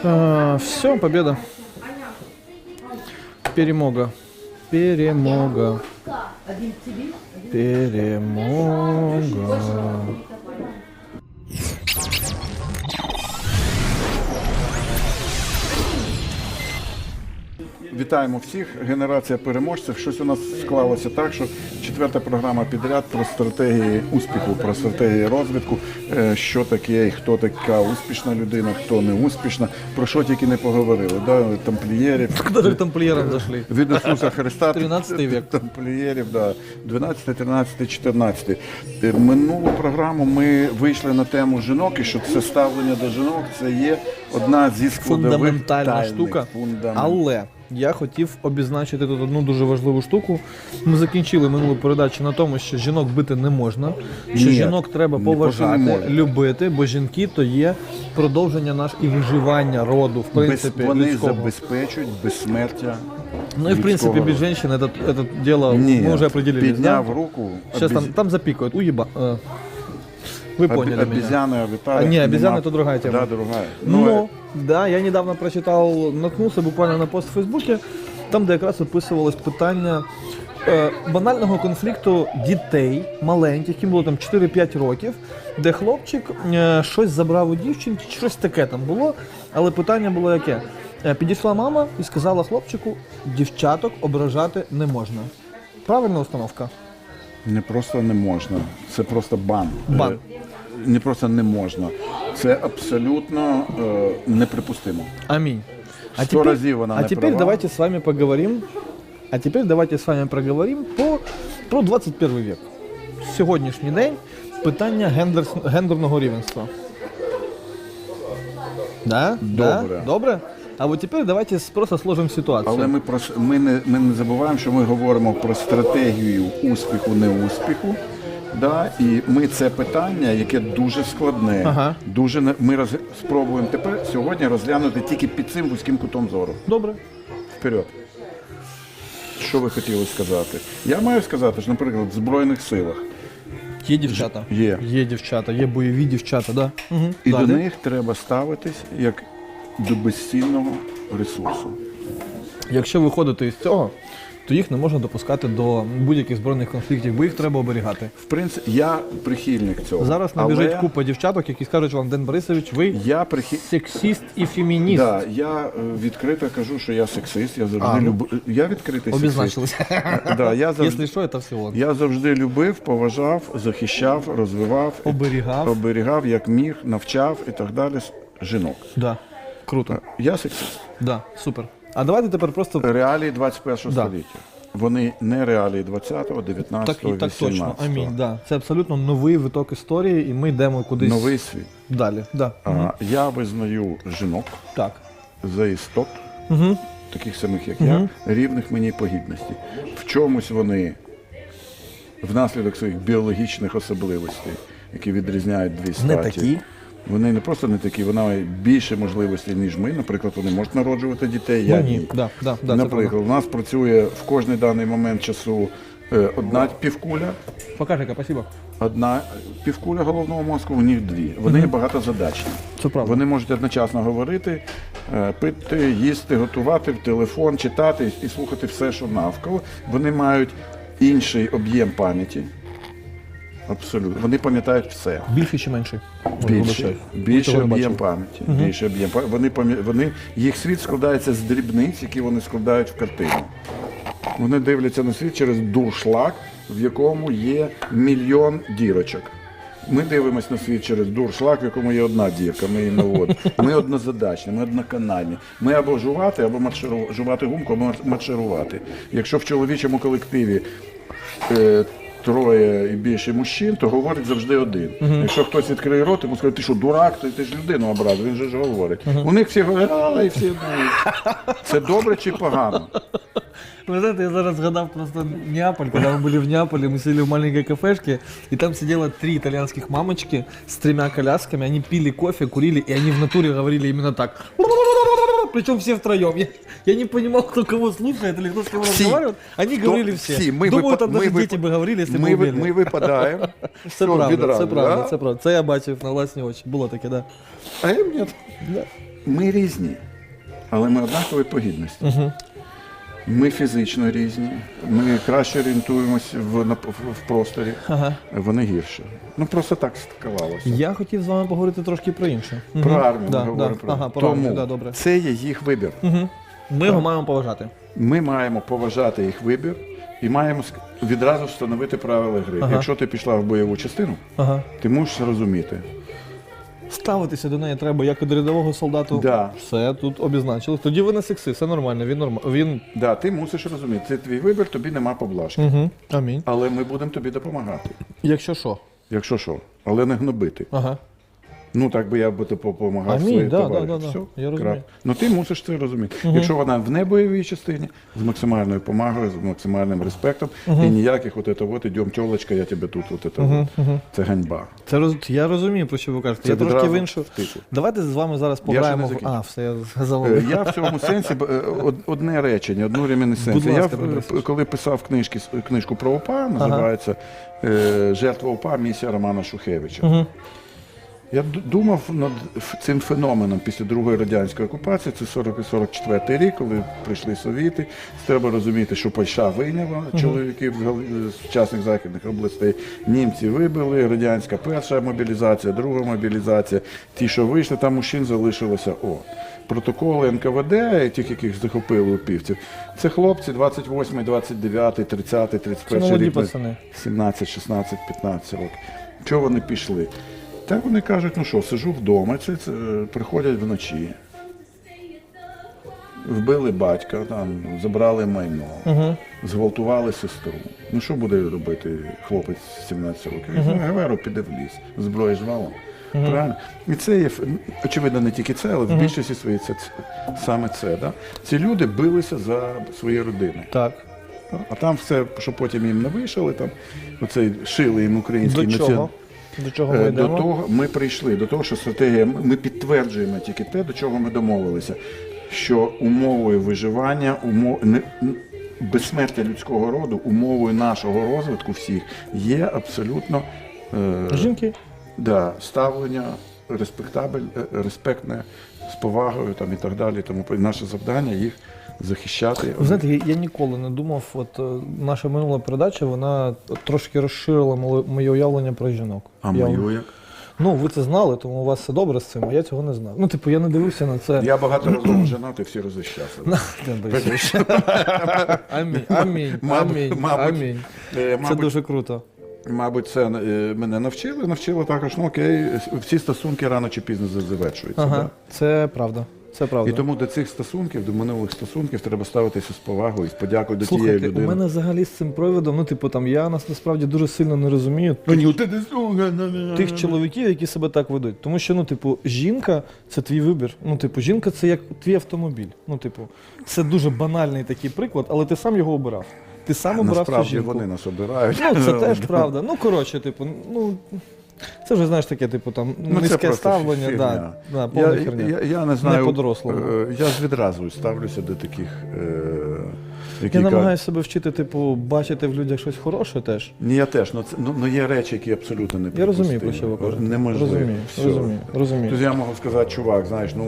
все, победа. Перемога. Перемога. Перемога. Вітаємо всіх. Генерація переможців. Щось у нас склалося так, що четверта програма підряд про стратегії успіху, про стратегії розвитку, е, що таке і хто така успішна людина, хто не успішна, про що тільки не поговорили. Да? Тамплієрів. Куда же к тамплиерам зашли? Від Ісуса Христа 13 век. тамплієрів, да, 12, 13, 14. Е, Минулу програму ми вийшли на тему жінок, і що це ставлення до жінок це є одна зі складових Фундаментальна тайних, штука. фундамент. Але я хотів обізначити тут одну дуже важливу штуку. Ми закінчили минулу передачу на тому, що жінок бити не можна, що Ні, жінок треба не просто не поважати, можна. любити, бо жінки то є продовження наш і виживання роду, в Без, принципі, вони людського. забезпечують безсмертя. Ну и в принципе людського без женщин это, это дело Ні, мы уже определились. підняв да? руку. Сейчас там, обіз- там запикают, уеба. Вы поняли меня. обізяни, аватари. А, ні, обізяни нема- то другая тема. Да, другая. Но, Ну, да, я недавно прочитал, наткнувся буквально на пост в Фейсбуці, там, де якраз описувалось питання е, банального конфлікту дітей маленьких, яким було там 4-5 років, де хлопчик е, щось забрав у дівчинки, щось таке там було. Але питання було яке? Е, підійшла мама і сказала хлопчику, дівчаток ображати не можна. Правильна установка? не просто не можна, це просто бан. Бан. Е, Не просто не можна. Це абсолютно е, неприпустимо. Аминь. А Сто разів вона а не теперь права. давайте с вами поговорим. А теперь давайте с вами проговорим по, про 21 век. Сьогоднішній день питання гендер, гендерного рівенства. Да? Да? Добре. Добре? А от тепер давайте с- просто сложимо ситуацію. Але ми про ми не ми не забуваємо, що ми говоримо про стратегію успіху, неуспіху. Да, і ми це питання, яке дуже складне, Ага. дуже не- ми роз, спробуємо тепер сьогодні розглянути тільки під цим вузьким кутом зору. Добре. Вперед. Що ви хотіли сказати? Я маю сказати, що, наприклад, в Збройних силах Є дівчата. Є. Є дівчата, є бойові дівчата, да. Угу. і до них треба ставитись як до безцінного ресурсу. Якщо виходити із цього, то їх не можна допускати до будь-яких збройних конфліктів, бо їх треба оберігати. В принципі, я прихильник цього. Зараз набіжить але купа дівчаток, які скажуть вам, Ден Борисович, ви я прихильник. сексіст і фемініст. Да, я е, відкрито кажу, що я сексист. Я завжди А, ну. Я відкритий Обізначилися. сексист. Да, я, завжди, Якщо що, це все он. я завжди любив, поважав, захищав, розвивав, Оберігав. оберігав, як міг, навчав і так далі жінок. Да. Круто. Я сексист. Да, супер. А давайте тепер просто Реалії 21 Да. століття. Вони не реалії 20-го, 19-го, так і так 18-го. точно. Амінь. Да. Це абсолютно новий виток історії, і ми йдемо кудись Новий світ. далі. Да. А, я визнаю жінок Так. за істот, Угу. таких самих, як я, рівних мені по гідності. В чомусь вони внаслідок своїх біологічних особливостей, які відрізняють дві статі. Не такі. Вони не просто не такі, вона має більше можливостей, ніж ми. Наприклад, вони можуть народжувати дітей. Ну Я ні. ні. Да, да, да, Наприклад, у нас працює в кожний даний момент часу е, одна півкуля. Покажи-ка, спасибо. одна півкуля головного мозку, у них дві. Вони багатозадачні. Це правда. Вони можуть одночасно говорити, е, пити, їсти, готувати в телефон, читати і слухати все, що навколо. Вони мають інший об'єм пам'яті. Абсолютно. Вони пам'ятають все. Більше чи менше? Більше, більше об'єм пам'яті. Більше об'єм пам'яті. Вони, вони, їх світ складається з дрібниць, які вони складають в картину. Вони дивляться на світ через дуршлаг, в якому є мільйон дірочок. Ми дивимося на світ через дуршлаг, в якому є одна дірка, ми її наводимо. Ми однозадачні, ми одноканальні. Ми або жувати, або марширу- жувати гумку, або мар- марширувати. Якщо в чоловічому колективі е, троє і більше мужчин, то говорить завжди один. Якщо хтось відкриє рот, йому скаже, ти що, дурак, ти, ти ж людину образив, він же ж говорить. У них всі говорять, «А, і всі думають. Це добре чи погано? Вы знаете, я зараз згадав просто Неаполь, когда мы были в Неаполе, мы сидели в маленькой кафешке, и там сидело три итальянских мамочки с тремя колясками, они пили кофе, курили, и они в натуре говорили именно так. Причем все втроем. Я, я не понимал, кто кого слушает или кто с кем Все. разговаривает. Они кто? говорили все. всі. Мы Думаю, випа- там даже мы дети випа- бы говорили, если Ми, бы умели. ми випадаємо. Це Все, правда, відразу, це правда, да? це правда. Це я бачив на власні очі. Було таке, да. А їм ні. ми різні, але ми однакові по гідності. Угу. Ми фізично різні, ми краще орієнтуємось в, на- в, в просторі, Ага. вони гірше. Ну просто так склалося. Я хотів з вами поговорити трошки про інше. Мгм. Про армію да, ми говоримо. да. про Ага, про Тому армію, да, добре. це є їх вибір. Угу. Ми його маємо поважати. Ми маємо поважати їх вибір і маємо ск- відразу встановити правила гри. Ага. Якщо ти пішла в бойову частину, Ага. ти мусиш розуміти. Ставитися до неї треба як до рядового солдату. Да. Все, тут обізначили. Тоді ви не секси, все нормально, він норм... він. Да, ти мусиш розуміти, це твій вибір, тобі нема поблажки. Угу. Амінь. Але ми будемо тобі допомагати. Якщо що. Якщо що, але не гнобити. Ага. Ну так би я би допомагав Амінь, своїм да, товаришам. да, да, да. Все, Я розумію. крапка. Ну ти мусиш це розуміти. Якщо вона в небойовій частині, з максимальною помагою, з максимальним респектом, і ніяких от это вот, ідем тілочка, я тебе тут, от это. Це ганьба. Це роз... Я розумію, про що ви кажете. Це я трошки відразу в іншу. в типу. Давайте з вами зараз ще пограємо. не в... закінчив. А, все, я Е, завалив. Я в цьому сенсі б- е, од- одне речення, одну ремінесценцію. Будь Я ласка, в- Дмитро коли писав книжки, книжку про ОПА, називається е, Жертва ОПА, місія Романа Шухевича. Угу. Я думав над цим феноменом після Другої радянської окупації, це 40-44 рік, коли прийшли совіти. Треба розуміти, що Польща вийняла чоловіків з сучасних західних областей. Німці вибили, радянська перша мобілізація, друга мобілізація. Ті, що вийшли, там мужчин залишилося о. Протоколи НКВД, тих, яких захопили упівців, це хлопці 28, 29, 30, 31 Це молоді рік. пацани. 17, 16, 15 років. Чого вони пішли? Так вони кажуть, ну що, сижу вдома, це, це приходять вночі. Вбили батька, там, забрали майно, Угу. зґвалтували сестру. Ну що буде робити хлопець 17 років? Візьме Геверу, піде в ліс, зброї ж валом. Правильно? І це є, очевидно, не тільки це, але в більшості своїй це, це саме це. Да? Ці люди билися за свої родини. Так. А там все, що потім їм не вишили, там оцей шили їм український До націон- чого? До чого ми Е, До того ми прийшли до того, що стратегія. Ми підтверджуємо тільки те, до чого ми домовилися. Що умовою виживання, умов не- безсмертя людського роду, умовою нашого розвитку всіх є абсолютно е, Жінки. да, ставлення респектабель, е, респектне з повагою там, і так далі. Тому наше завдання їх захищати. Ви знаєте, я, я ніколи не думав, от е, наша минула передача, вона трошки розширила моє, моє уявлення про жінок. а я, мою як? Ну, ви це знали, тому у вас все добре з цим, а я цього не знав. Ну, типу, я не дивився на це. Я багато разів женатий, всі Борисович. Амінь, амінь, амінь, амінь. Е, Це дуже круто. Мабуть, це е, мене навчили. Навчили також, ну окей, всі стосунки рано чи пізно завершуються. Ага, це правда. Це правда. І тому до цих стосунків, до минулих стосунків, треба ставитися з повагою, з подякою до тієї Слухайте, у мене взагалі з цим приводом, ну, типу, там, я нас насправді дуже сильно не розумію тих чоловіків, які себе так ведуть. Тому що, ну, типу, жінка це твій вибір. Ну, типу, жінка це як твій автомобіль. Ну, типу, це дуже банальний такий приклад, але ти сам його обирав. Ти сам обирав цю Насправді жінку. вони нас обирають. Ну, це теж правда. Ну, коротше, типу, ну. Це вже знаєш таке, типу, там Ну, низьке ставлення, фігня. да, да, повна Я, херня. я, я не знаю, по-дорослому. е, я відразу ставлюся до таких, е, які Я намагаюся себе вчити, типу, бачити в людях щось хороше теж. Ні, я теж, ну, це, ну, ну є речі, які абсолютно не Я розумію, про що ви кажете. Неможливо. Розумію, Все. розумію, розумію. Тобто я можу сказати, чувак, знаєш, ну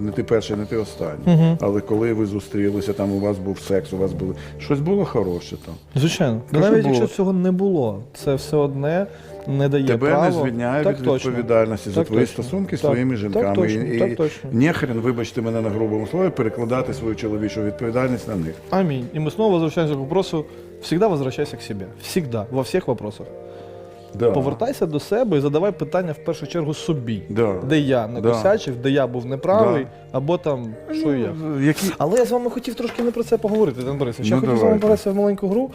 не ти перший, не ти останній. Але коли ви зустрілися, там у вас був секс, у вас було щось було хороше там. Звичайно. Навіть було. якщо цього не було, це все одне не дає Тебе право. не звільняє Так від точно. відповідальності за Так твої точно. стосунки з Так, своїми так жінками. точно, і, так і точно. нехрен, вибачте мене на грубому слові, перекладати свою чоловічу відповідальність на них. Амінь. І ми знову возвращаємося к вопросу. Всегда возвращайся к себе. Всегда. Во всіх вопросах. Да. Повертайся до себе і задавай питання в першу чергу собі. Да. Де я накосячив, де я був неправий, Да. або там що. Ну, Які... Але я з вами хотів трошки не про це поговорити, Ден Борисович. Я Ну, хотів з вами давайте. в маленьку гру.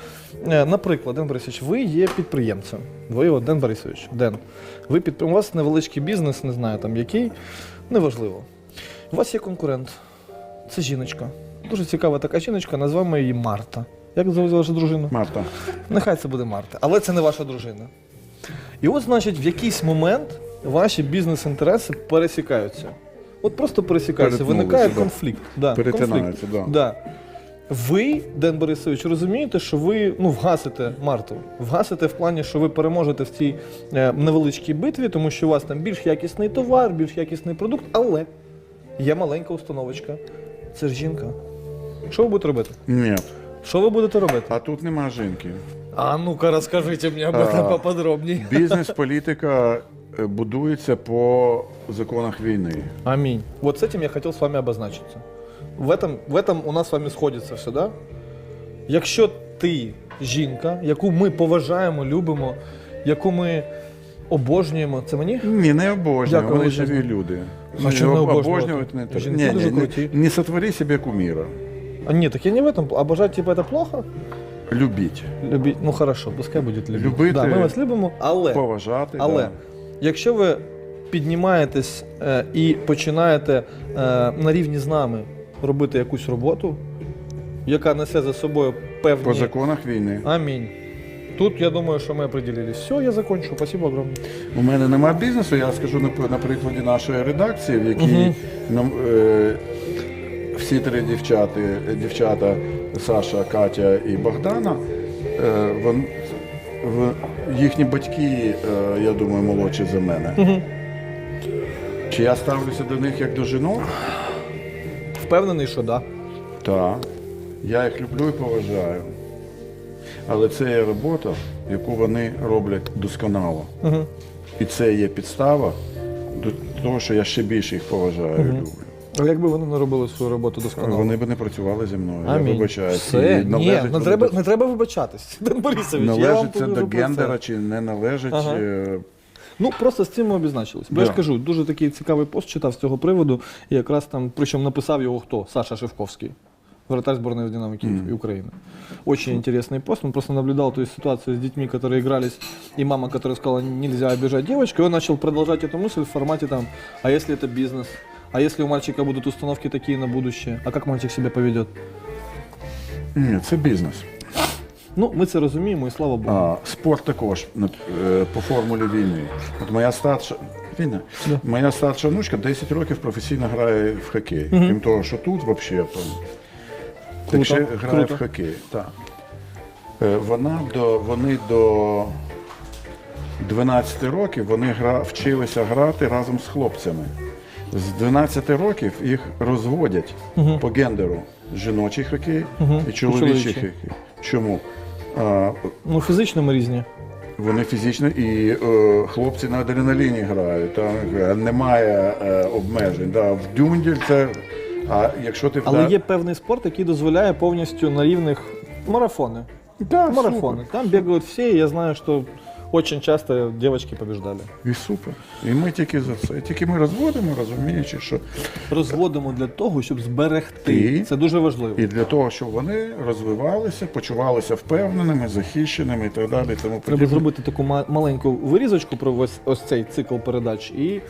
Е, Наприклад, Ден Борисович, ви є підприємцем. Ви, от, Ден Борисович, Ден. Ви підпри... У вас невеличкий бізнес, не знаю там який, неважливо. У вас є конкурент. Це жіночка. Дуже цікава така жіночка, назвемо її Марта. Як звати вашу дружину? Марта. Нехай це буде Марта, але це не ваша дружина. І от, значить, в якийсь момент ваші бізнес-інтереси пересікаються. От просто пересікаються, виникає конфлікт. Да, конфлікт. да. Да. Ви, Ден Борисович, розумієте, що ви ну, вгасите Марту. Вгасите в плані, що ви переможете в цій е, невеличкій битві, тому що у вас там більш якісний товар, більш якісний продукт, але є маленька установочка. Це ж жінка. Що ви будете робити? Ні. Що ви будете робити? А тут нема жінки. А ну-ка, розкажіть мені об А. этом поподробнее. Бізнес-політика е, будується по законах війни. Аминь. Вот с этим я хотел с вами обозначиться. В этом, в этом у нас з вами сходиться все, да? Якщо ти жінка, яку ми поважаємо, любимо, яку ми обожнюємо, це мені? Ні, не обожнюю, Дякую вони величезно. живі люди. А що не Об- обожнювати? обожнювати не треба. Жінки Ні, дуже ні, круті. не, не сотвори себе куміра. А ні, так я не в этом. Обожать типа это плохо? Любіть, Любіть. Ну хорошо, пускай буде любити. Любити. Да, ми вас любимо, але, поважати. але да. якщо ви піднімаєтесь е, і починаєте е, на рівні з нами робити якусь роботу, яка несе за собою певні. По законах війни. Амінь. Тут я думаю, що ми определились. Все, я закончу. Спасибо огромное. У мене нема бізнесу, я скажу на, на прикладі нашої редакції, в якій Мгм. нам, е, всі три дівчати, дівчата Саша, Катя і Богдана, е, вон, в, їхні батьки, е, я думаю, молодші за мене. Мгм. Чи я ставлюся до них як до жінок? Впевнений, що да. Так. Я їх люблю і поважаю. Але це є робота, яку вони роблять досконало. Угу. І це є підстава до того, що я ще більше їх поважаю і люблю. А якби вони не робили свою роботу досконало? Вони б не працювали зі мною. Амінь. Я вибачаюся. Все, І ні, належить не це треба, до- не треба вибачатись. Ден Борисович, я вам належить це покажу до про це. гендера чи не належить. Ага. е, Ну просто з цим ми обізначились. Бо я Да. ж кажу, дуже такий цікавий пост читав з цього приводу. І якраз там, причому написав його хто? Саша Шевковський. Вратарь сборной Динамо Киев и Украины. Очень интересный пост. Он просто наблюдал ту ситуацию с детьми, которые игрались, и мама, которая сказала, нельзя обижать девочку. И он начал продолжать эту мысль в формате там, а если это бизнес? А если у мальчика будут установки такие на будущее? А как мальчик себя поведет? Ні, це бізнес. Ну, ми це розуміємо, і слава Богу. А, спорт також е, по формулі війни. От моя старша. Війна. Да. Моя старша внучка 10 років професійно грає в хокей. Крім того, що тут взагалі там. Так ще грає круто. в хокей. Так. Е, Вона до, вони до 12 років вони гра, вчилися грати разом з хлопцями. З 12 років їх розводять по гендеру жіночий хокей і чоловічий чоловічий. хокей. Чому? А, Ну, фізично ми різні. вони фізично і е, хлопці на адреналіні грають, там е, немає е, обмежень. Да. В дюндель це. А якщо ти Але вда- є певний спорт, який дозволяє повністю на рівних марафони. Да, марафоны. Там бегают все, и я знаю, что очень часто девочки побеждали. І супер. І ми тільки за це. Тільки ми розводимо, розуміючи, що Розводимо для того, щоб зберегти. Ти- Це дуже важливо. і для того, щоб вони розвивалися, почувалися впевненими, захищеними і так далі. і Тому Треба подібне. зробити таку ма- маленьку вирізочку про ось, ось цей цикл передач і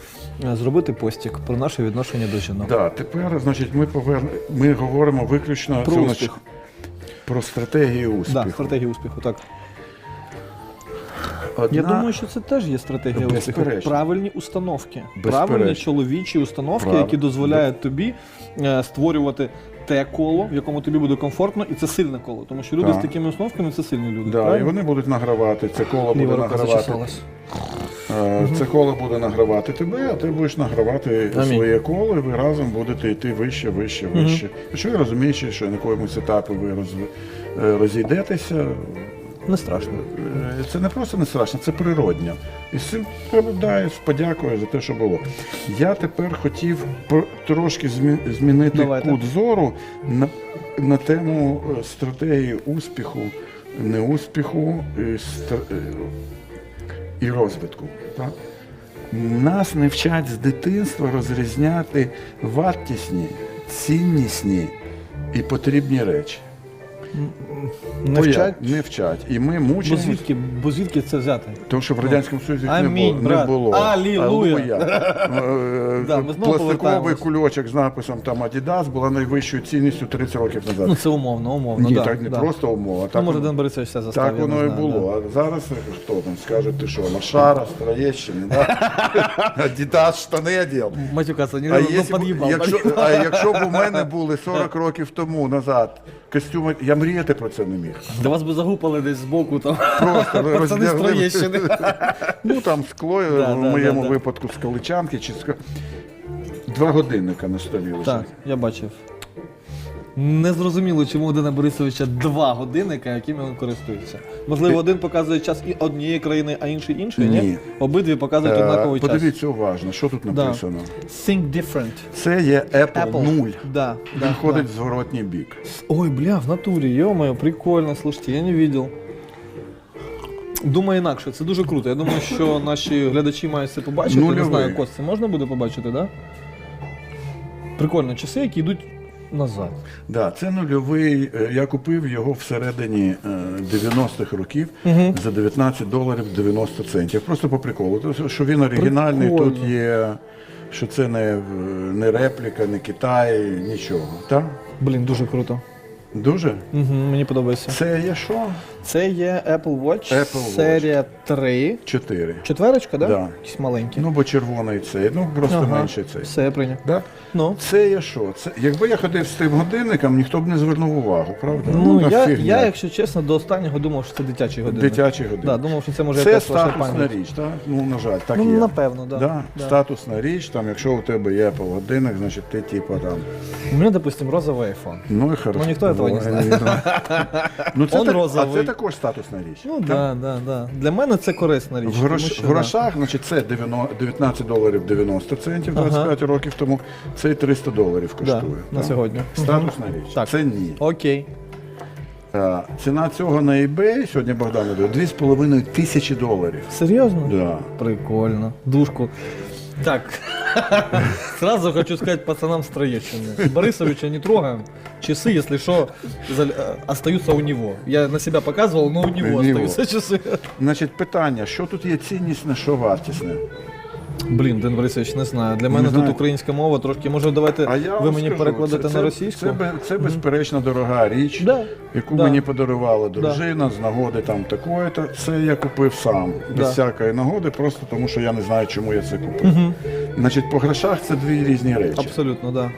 е, зробити постік про наше відношення до жінок. Да, тепер, значить, ми поверне... ми говоримо виключно Про це, успіх. про стратегію успіху. Да, стратегія успіху, так. Одна... Я думаю, що це теж є стратегія успіху. Правильні установки. Безперечно. Правильні чоловічі установки, Прав- які дозволяють тобі е, створювати те коло, в якому тобі буде комфортно, і це сильне коло. Тому що люди Так. з такими установками це сильні люди. Да, і правильно? вони будуть награвати. Це коло буде Ліва рука награвати. зачесалась. Е, Це коло буде награвати тебе, а ти будеш награвати Амінь. своє коло, і ви разом будете йти вище, вище, вище. Якщо ви розумієте, що на якомусь етапі ви роз... е, розійдетеся, Не страшно. е, це не просто не страшно, це природньо. І з цим з подякою за те, що було. Я тепер хотів трошки змінити Давайте. кут зору на, на тему е, стратегії успіху, неуспіху і, стр- е, і розвитку. Так? Нас не вчать з дитинства розрізняти вартісні, ціннісні і потрібні речі. Не вчать. Не вчать. І ми Бо звідки, бо звідки це взяти? Тому що в Радянському Союзі їх не Амінь, було. Не брат. було. Алілуя. Е, Да, ми знову Пластиковий повертаємось. кульочок з написом там Adidas була найвищою цінністю 30 років назад. Ну це умовно, умовно. Ні, да, так не да. просто умова. Ну, Так, може, воно- Ден Борисович все заставив. так я воно не і знаю, було. А зараз хто там скаже, ти що, Лошара, Строєщини, да? Adidas штани одів. да. Матюкаться, не А, ну, якщо, под'їбав. а якщо б у мене були 40 років тому назад костюми, я мріяти про це не міг. До вас би загупали десь збоку там. Просто Пацани з Троєщини. Ну там скло, Да, в да, моєму да, випадку з Каличанки чи з два годинника на столі лежать. Так, я бачив. Не зрозуміло, чому у Дена Борисовича два годинника, якими він користується. Можливо, один показує час і однієї країни, а інший іншої, ні? Ні. Обидві показують Е, однаковий час. Подивіться уважно, що тут Да. написано. Think different. Це є Apple, Apple. 0. Да, Він да, ходить да. в зворотній бік. Ой, бля, в натурі, ё-моё, прикольно, слушайте, я не видел. Думаю інакше, це дуже круто. Я думаю, що наші глядачі мають це побачити. Не Нульовий. знаю, Кость, це можна буде побачити, так? Да? Прикольно, часи, які йдуть назад. Да, це нульовий. е, Я купив його всередині е, 90-х років за 19 доларів 90 центів. Просто по приколу. Тому що він оригінальний, Прикольно. тут є, що це не, е, не репліка, не Китай, нічого. Так? Блін, дуже круто. Дуже? Угу, мені подобається. Це є що? Це є Apple Watch, Apple Watch. серія 3. Чотири. Четверочка, да? Да. Якісь маленькі. Ну, бо червоний цей, ну просто Ага. менший цей. Все, я прийняв. Да? Ну, Це є що? Це, якби я ходив з тим годинником, ніхто б не звернув увагу, правда? ну та я, я, якщо чесно, до останнього думав, що це дитячий годинник. Дитячий годинник. Да, думав, що це може Це статусна річ, так? Ну, на жаль, так Ну, є. напевно, да. Да, Да. Статусна річ, там, якщо у тебе є Apple годинник, значить ти типа там. У меня, допустим, розовый iPhone. Ну і хорошо. Ну, ніхто этого не знає. Ну, це Он так, а це також статусна річ. Ну да, да, да. Для мене це корисна річ. В, грош, тому що, в грошах, значить, це 90 19 доларів 90 центів 25 років тому, це і 300 доларів коштує. на так? сьогодні. Статусна річ. Так. Це ні. Окей. А, ціна цього на eBay, сьогодні Богдан дає 2,5 тисячі доларів. Серйозно? Да. Прикольно. Душку. Так. Сразу хочу сказать пацанам с Троещины. Борисовича не трогаем. Часы, если что, за- э, остаются у него. Я на себя показывал, но у него У него. остаются часы. Значить, питання, що тут є ціннісне, що вартісне? Блін, Ден Борисович, не знаю. Для мене тут українська мова трошки. Може, давайте А я ви мені скажу, перекладете це- на російську? Це, бе- це безперечно дорога річ, Да. яку Да. мені подарувала дружина з нагоди там такої-то. Це я купив сам, без Да. всякої нагоди, просто тому що я не знаю, чому я це купив. Значить, по грошах це дві різні речі. Абсолютно, так. Да.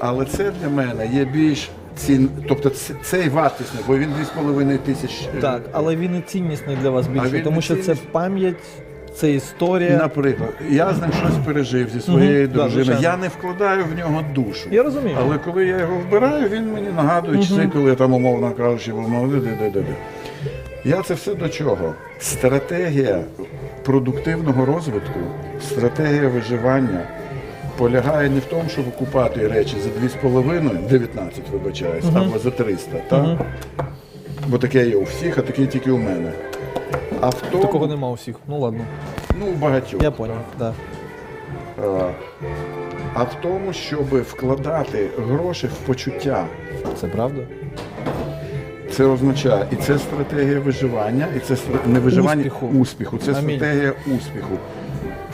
Але це для мене є більш цін. Тобто цей вартісний, бо він 2,5 тисяч. е, Так, але він і ціннісний для вас більше, тому що це пам'ять, це історія. Наприклад, я з ним щось пережив зі своєю Мгм, да, дружиною. звичайно. я не вкладаю в нього душу. Я розумію. Але коли я його вбираю, він мені нагадує часи, коли я там, умовно кажучи, молодий. де-де-де-де. Я це все до чого? Стратегія продуктивного розвитку, стратегія виживання полягає не в тому, щоб купати речі за 2,5, 19, вибачаюсь, або за 300, так? Бо таке є у всіх, а таке тільки у мене. А в тому, Такого нема у всіх. Ну ладно. ну, у багатьох. Я понял, да. А, а в тому, щоб вкладати гроші в почуття. Це правда? Це означає, і це стратегія виживання, і це стра- не виживання Успіху. успіху. Це Амінь. стратегія успіху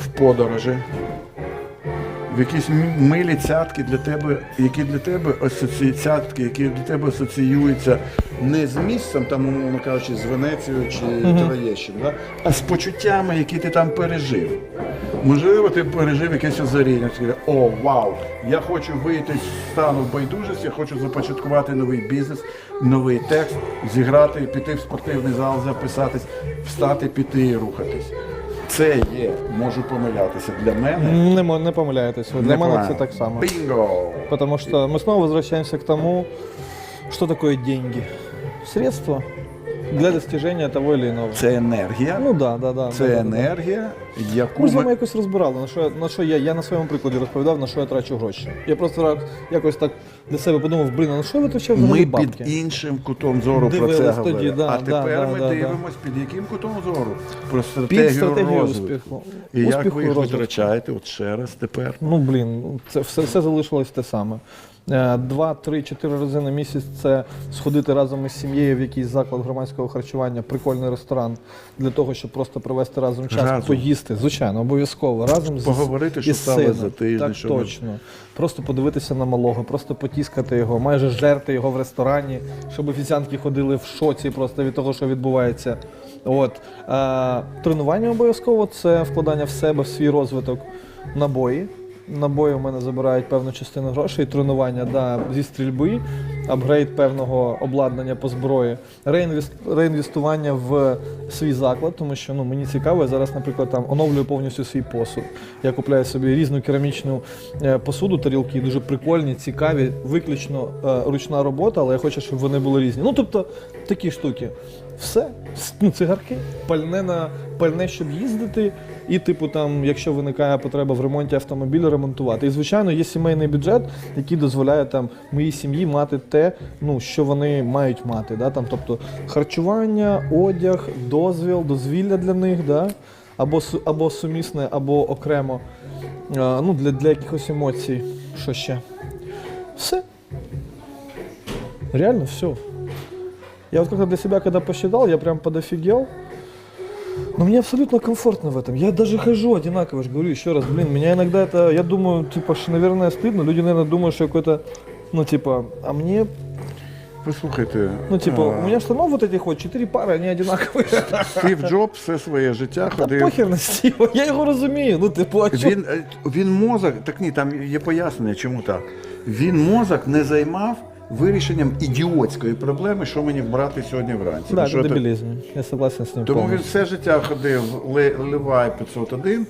в подорожі, в якісь милі цятки для тебе, які для тебе асоці... цятки, які для тебе асоціюються не з місцем, там, умовно кажучи, з Венецією чи Троєщиною, да? а з почуттями, які ти там пережив. Можливо, ти пережив якесь озаріння, кажеш, о, вау, я хочу вийти з стану байдужості, я хочу започаткувати новий бізнес, новий текст, зіграти, піти в спортивний зал, записатись, встати, піти і рухатись. Це є, можу помилятися для мене. Не, мо- не помиляєтесь. ви. Для мене це так само. Бінго! Потому что мы снова возвращаемся к тому, что такое деньги. Средства для достижения того или иного. Це енергія. Ну да, да, да. Це да, енергія, яку Ми з вами якось розбирали, на що, я- на що я, я на своєму прикладі розповідав, на що я трачу гроші. Я просто якось так для себе подумав, блін, а на що витрачав взагалі Ми бабки? під іншим кутом зору про це тоді, говорили. да, а да, тепер да, ми да, да. дивимось, під яким кутом зору? Про стратегію, Під стратегію розвитку. успіху. І як Успіху ви їх розвитку. витрачаєте от ще раз тепер? Ну блін, це все, все залишилось те саме. Е, Два, три, чотири рази на місяць це сходити разом із сім'єю в якийсь заклад громадського харчування, прикольний ресторан для того, щоб просто провести разом час, Разом. поїсти. Звичайно, обов'язково. Разом з Поговорити, що сином. за тиждень, Так що точно. Просто подивитися на малого, просто потіскати його, майже жерти його в ресторані, щоб офіціантки ходили в шоці просто від того, що відбувається. От. Е, тренування обов'язково це вкладання в себе, в свій розвиток. Набої. Набої у мене забирають певну частину грошей, тренування да, зі стрільби. апгрейд певного обладнання по зброї, реінвест, реінвестування в свій заклад, тому що ну, мені цікаво, я зараз, наприклад, там оновлюю повністю свій посуд. Я купляю собі різну керамічну е, посуду, тарілки, дуже прикольні, цікаві, виключно е, ручна робота, але я хочу, щоб вони були різні. Ну, тобто, такі штуки. Все, ну, цигарки, пальне на пальне, щоб їздити, і, типу, там, якщо виникає потреба в ремонті автомобіля, ремонтувати. І, звичайно, є сімейний бюджет, який дозволяє там моїй сім'ї мати те, ну, що вони мають мати. Да? Там, тобто харчування, одяг, дозвіл, дозвілля для них, да? або, або сумісне, або окремо. А, ну, для, для якихось емоцій. Що ще? Все. Реально все. Я вот как-то для себя, когда посчитал, я прям подофигел. Но мне абсолютно комфортно в этом. Я даже хожу одинаково, же говорю еще раз, блин, меня иногда это, я думаю, типа, что, наверное, стыдно. Люди, наверное, думают, что я какой-то, ну, типа, а мне, Послухайте, ну, типа, а, у меня штанов вот этих вот, четыре пары, они одинаковые. Стів Джобс все своє життя Та ходив. похер на Стива, я його розумію, ну, типу, а чо? Він, е, він мозок, так ні, там є пояснення, чому так. Він мозок не займав вирішенням ідіотської проблеми, що мені брати сьогодні вранці. Ну, що ти- я согласен с ним Тому він все життя ходив Ле- Левай 501,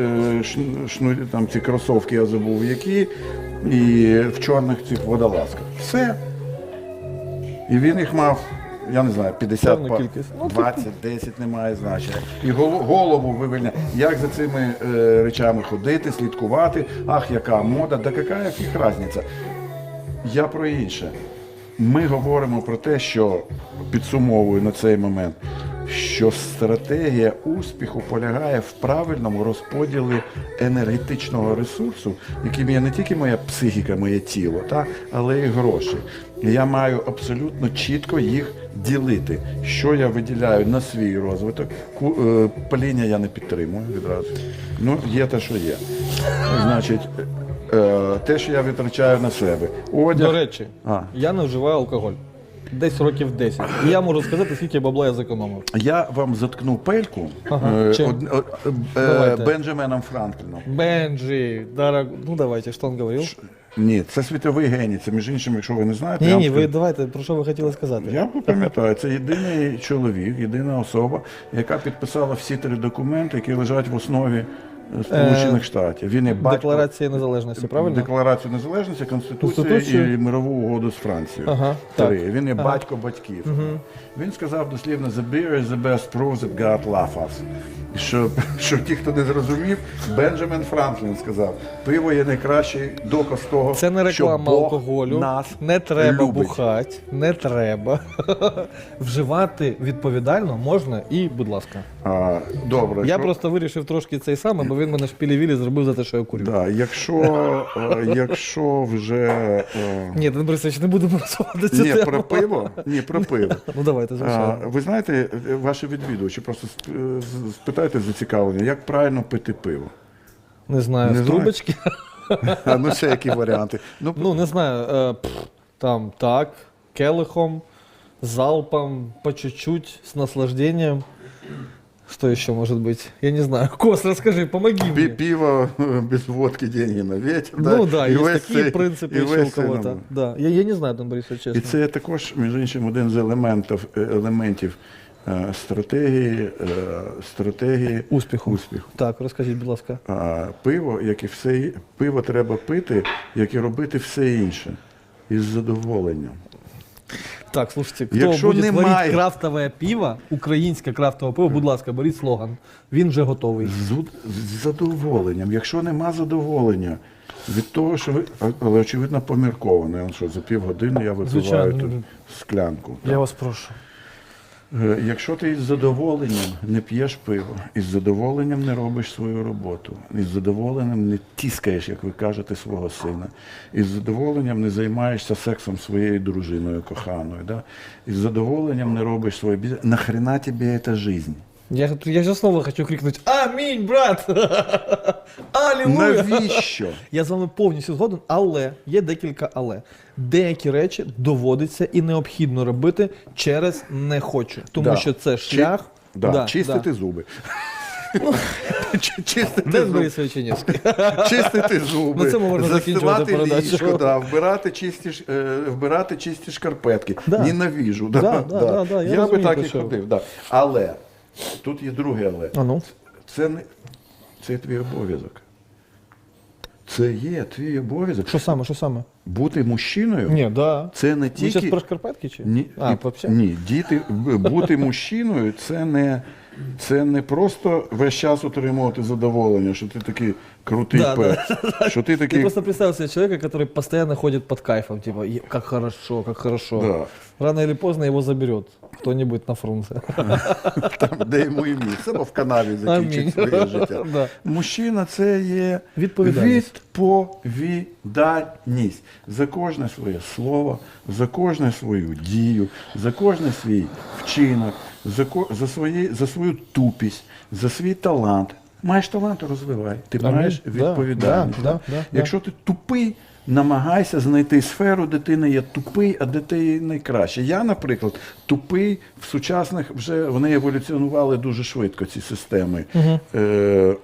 е, шн- шну, там ці кросовки я забув які, і в чорних цих водолазках. Все. І він їх мав, я не знаю, 50 Певну па- кількість. Ну, 20, 10 немає значення. І голо- голову вивільняє, як за цими е, речами ходити, слідкувати, ах, яка мода, да яка їх різниця. Я про інше. Ми говоримо про те, що підсумовую на цей момент, що стратегія успіху полягає в правильному розподілі енергетичного ресурсу, яким є не тільки моя психіка, моє тіло, та, але й гроші. Я маю абсолютно чітко їх ділити. Що я виділяю на свій розвиток. Е, Паління я не підтримую відразу. Ну, є те, що є. Значить, е, те, що я витрачаю на себе. Одяг. До речі, А. я не вживаю алкоголь. Десь років 10. І я можу сказати, скільки бабла я зекономив. Я вам заткну пельку Ага, е, чим? од- е, Давайте. Бенджаменом Франкліном. Бенджи, дорог... ну давайте, що він говорив? Ні, це світовий геній. Це між іншим, якщо ви не знаєте, я Ні, вам ви скажу. давайте, про що ви хотіли сказати? Я пам'ятаю, це єдиний чоловік, єдина особа, яка підписала всі три документи, які лежать в основі е, Сполучених Штатів. Він є батько Декларація незалежності, правильно? Декларацію незалежності, Конституцію, Конституцію. і мирову угоду з Францією. Ага, Три. так. Він є Ага. батько батьків. Він сказав дослівно The beer is the best proof that God loves us. Що, що ті, хто не зрозумів, Бенджамін Франклін сказав, пиво є найкращий доказ того, Це не що реклама Бог алкоголю. нас не треба любить. бухати, не треба. Вживати відповідально можна і, будь ласка. А, добре. Я що- просто вирішив трошки цей саме, бо він мене шпілі-вілі зробив за те, що я курю. Да, якщо, е, якщо вже. е, Ні, Дмитро Борисович, не будемо розвивати цю Ні, тему. про пиво? Ні, про пиво. Ну давайте, А, звичайно. ви знаєте, е, ваші відвідувачі, просто сп- е, з- спитайте зацікавлення, як правильно пити пиво? Не знаю, не з знаю. трубочки. А, ну ще які варіанти. Ну, Ну, не знаю, е, пф, там так, келихом, залпом, по чуть-чуть, с наслаждением. Что еще может быть? Я не знаю. Кос, расскажи, помоги пі- мне. пиво без водки, деньги на ветер. Ну да, І есть весь такие цей- принципы і еще у весь цей кого-то. набор. Да. Я, я не знаю, Дон Борисович, честно. І це також, між іншим, один з елементів, е, елементів е, стратегії, е, стратегії Успіху. успіху. Так, розкажіть, будь ласка. А, пиво, як і все, і- пиво треба пити, як і робити все інше. Із задоволенням. Так, слушайте, хто Якщо буде немає- творити крафтове пиво, українське крафтове пиво, будь ласка, беріть слоган. Він вже готовий. З, з задоволенням. Якщо нема задоволення від того, що ви. а- Але очевидно помірковано. Я вам що, за півгодини я випиваю Звичайно. тут склянку. Я вас прошу. Е, Якщо ти із задоволенням не п'єш пиво, із задоволенням не робиш свою роботу, із задоволенням не тіскаєш, як ви кажете, свого сина, із задоволенням не займаєшся сексом своєю дружиною коханою, да? із задоволенням не робиш своє бізнес, нахрена тобі ця жизнь? Я, я же снова хочу крикнуть Амінь, брат! Алілуя! Навіщо? Я з вами повністю згоден, але є декілька але. Деякі речі доводиться і необхідно робити через не хочу. Тому Да. що це Чи- шлях. Да, Да, чистити да. зуби. Чистити зуби. Чистити зуби, На цьому можна закінчувати передачу. ліжко, да, вбирати, чисті, е, вбирати чисті шкарпетки. Да. Ненавіжу. Да, Да, да, да, да, я би так і ходив. Да. Але тут є друге але. А ну. Це не це твій обов'язок. Це є твій обов'язок. Що саме, що саме? Бути мужчиною Ні, да. це не Ви зараз про шкарпетки чи? Ні, А, ні, діти, бути мужчиною це не, це не просто весь час отримувати задоволення, що ти такий крутий Да, пес, що ти Ты такий. просто представь себе человека, который постоянно ходит под кайфом, типа, «Е, как хорошо, как хорошо. Да. Рано или поздно его заберет кто-нибудь на фрунзе. там, де йому і місце, або в канаві закінчить Амінь. своє життя. Да. Мужчина це є Відповідальність. відповідальність за кожне своє слово, за кожну свою дію, за кожен свій вчинок, за, за, свої, за свою тупість, за свій талант. Маєш талант, розвивай. Ти Амінь. маєш Да, відповідальність. да, да, да, Якщо ти тупий, намагайся знайти сферу, де ти не є тупий, а де ти найкраще. Я, наприклад, тупий в сучасних вже вони еволюціонували дуже швидко ці системи. Е,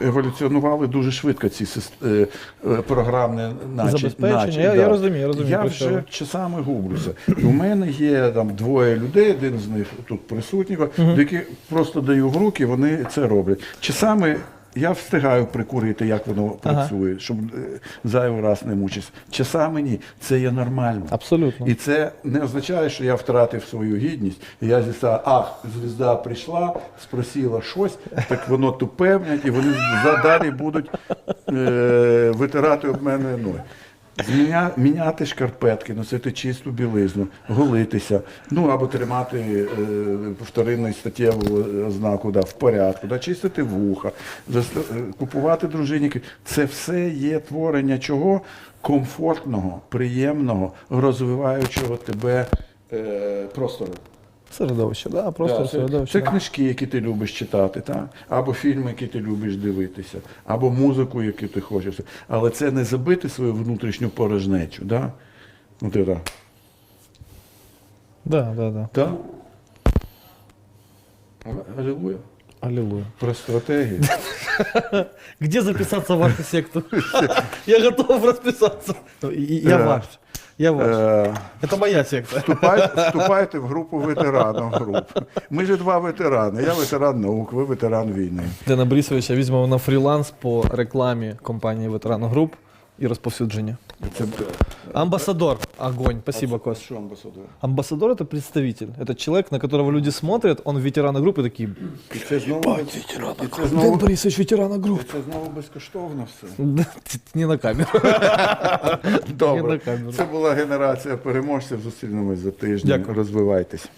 Еволюціонували дуже швидко ці е, е, програмне наче, Забезпечення. наче, Я- я розумію, розумію, Я вже що часами гублюся. У мене є там двоє людей, один з них тут присутній, до яких просто даю в руки, вони це роблять. Часами я встигаю прикурити, як воно Ага. працює, щоб е, зайвий раз не мучитися. Часами ні. Це є нормально. Абсолютно. І це не означає, що я втратив свою гідність. І я зіста, ах, звізда прийшла, спросила щось, так воно тупе, і вони задалі будуть е, витирати об мене ноги. Зміня, міняти шкарпетки, носити чисту білизну, голитися, ну або тримати е, вторинну статтєву ознаку да, в порядку, да, чистити вуха, заста- е, купувати дружиніки. Це все є творення чого? Комфортного, приємного, розвиваючого тебе е, простору. Середовище, да, просто Да, це, середовище. це книжки, які ти любиш читати, так? або фільми, які ти любиш дивитися, або музику, яку ти хочеш. Але це не забити свою внутрішню порожнечу. Да? Ну, ти так. Да, да, да. Так? Алілуя. Аллилуйя. Про стратегію. Где записаться в вашу секту? Я готов расписаться. И- Я ваш. Я вас. Е, Это моя секта. Вступайте, вступайте в групу ветеранів груп. Ми ж два ветерани. Я ветеран наук, ви ветеран війни. Дена Борисовича візьмемо на фріланс по рекламі компанії Ветеран Груп і розповсюдження. Це Амбассадор. Огонь. Спасибо, Кость. що амбасадор? Амбассадор это представитель. Это человек, на которого люди смотрят, он ветеран группы такие. І це знову, і це Дэн знову, Борисович, ветерана групп. це знову безкоштовно все. Не на камеру. Не Добре. на камеру. Це була генерація переможців. Зустрінемось за тиждень. Дякую. Розвивайтесь.